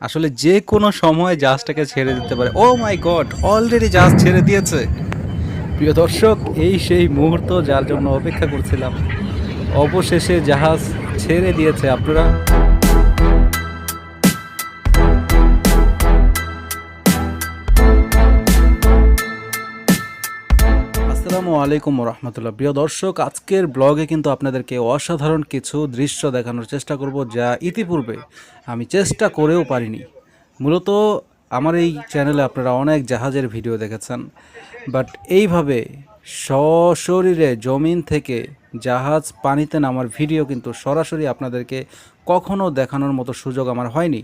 আসলে যে কোনো সময় জাহাজটাকে ছেড়ে দিতে পারে। ও মাই গড অলরেডি জাহাজ ছেড়ে দিয়েছে। প্রিয় দর্শক, এই সেই মুহূর্ত যার জন্য অপেক্ষা করছিলাম। অবশেষে জাহাজ ছেড়ে দিয়েছে, আপনারা আসসালামু আলাইকুম রহমতুল্লাহ প্রিয় দর্শক, আজকের ব্লগে কিন্তু আপনাদেরকে অসাধারণ কিছু দৃশ্য দেখানোর চেষ্টা করব যা ইতিপূর্বে আমি চেষ্টা করেও পারিনি। মূলত আমার এই চ্যানেলে আপনারা অনেক জাহাজের ভিডিও দেখেছেন, বাট এইভাবে সশরীরে জমিন থেকে জাহাজ পানিতে নামার ভিডিও কিন্তু সরাসরি আপনাদেরকে কখনো দেখানোর মতো সুযোগ আমার হয়নি।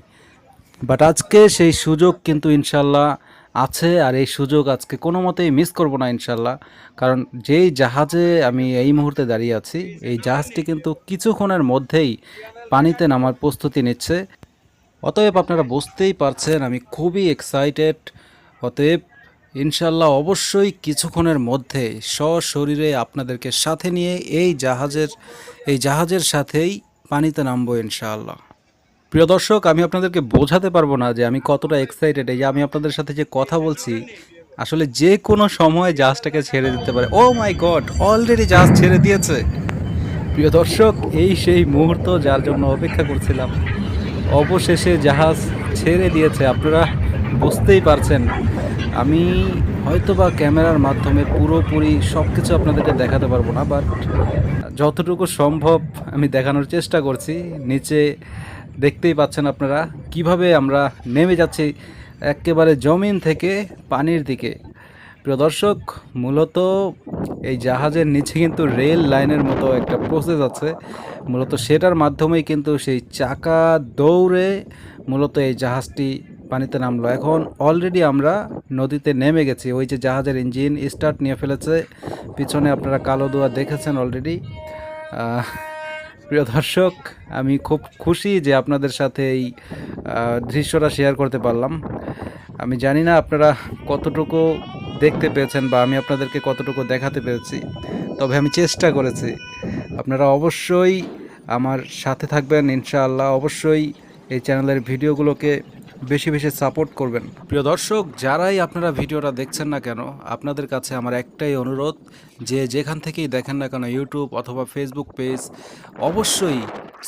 বাট আজকে সেই সুযোগ কিন্তু ইনশাল্লাহ আছে আর এই সুযোগ আজকে কোনো মতেই মিস করব না ইনশাল্লাহ। কারণ যেই জাহাজে আমি এই মুহূর্তে দাঁড়িয়ে আছি, এই জাহাজটি কিন্তু কিছুক্ষণের মধ্যেই পানিতে নামার প্রস্তুতি নিচ্ছে। অতএব আপনারা বুঝতেই পারছেন, আমি খুবই এক্সাইটেড অতএব ইনশাল্লাহ অবশ্যই কিছুক্ষণের মধ্যে সশরীরে আপনাদেরকে সাথে নিয়ে এই জাহাজের এই জাহাজের সাথেই পানিতে নামবো ইনশাআল্লাহ প্রিয় দর্শক, আমি আপনাদেরকে বোঝাতে পারব না যে আমি কতটা এক্সাইটেড এই যে আমি আপনাদের সাথে যে কথা বলছি, আসলে যে কোনো সময় জাহাজটাকে ছেড়ে দিতে পারে। ও মাই গড অলরেডি জাহাজ ছেড়ে দিয়েছে। প্রিয় দর্শক, এই সেই মুহূর্ত যার জন্য অপেক্ষা করছিলাম। অবশেষে জাহাজ ছেড়ে দিয়েছে। আপনারা বুঝতেই পারছেন। আমি হয়তোবা ক্যামেরার মাধ্যমে পুরোপুরি সব কিছু আপনাদেরকে দেখাতে পারব না বাট যতটুকু সম্ভব আমি দেখানোর চেষ্টা করছি। নিচে দেখতেই পাচ্ছেন আপনারা কীভাবে আমরা নেমে যাচ্ছি একেবারে জমিন থেকে পানির দিকে। প্রিয় দর্শক, মূলত এই জাহাজের নিচে কিন্তু রেল লাইনের মতো একটা প্রসেস আছে। মূলত সেটার মাধ্যমেই কিন্তু সেই চাকা দৌড়ে মূলত এই জাহাজটি পানিতে নামলো। এখন অলরেডি আমরা নদীতে নেমে গেছি। ওই যে জাহাজের ইঞ্জিন স্টার্ট নিয়ে ফেলেছে। পিছনে আপনারা কালো দোয়া দেখেছেন অলরেডি প্রিয় দর্শক, আমি খুব খুশি যে আপনাদের সাথে এই দৃশ্যটা শেয়ার করতে পারলাম। আমি জানি না আপনারা কতটুকু দেখতে পেয়েছেন বা আমি আপনাদেরকে কতটুকু দেখাতে পেরেছি, তবে আমি চেষ্টা করেছি। আপনারা অবশ্যই আমার সাথে থাকবেন, ইনশাআল্লাহ। অবশ্যই এই চ্যানেলের ভিডিওগুলোকে বেশি বেশি সাপোর্ট করবেন। প্রিয় দর্শক, যারাই আপনারা ভিডিওটা দেখছেন না কেন, আপনাদের কাছে আমার একটাই অনুরোধ, যে যেখান থেকেই দেখেন না কেন ইউটিউব অথবা ফেসবুক পেজ অবশ্যই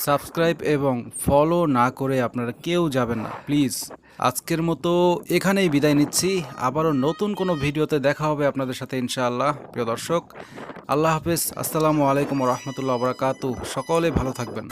সাবস্ক্রাইব এবং ফলো না করে আপনারা কেউ যাবেন না। প্লিজ আজকের মতো এখানেই বিদায় নিচ্ছি। আবারও নতুন কোনো ভিডিওতে দেখা হবে আপনাদের সাথে ইনশাআল্লাহ। প্রিয় দর্শক, আল্লাহ হাফেজ। আসসালামু আলাইকুম রহমতুল্লাহ বরাকাতু সকলে ভালো থাকবেন।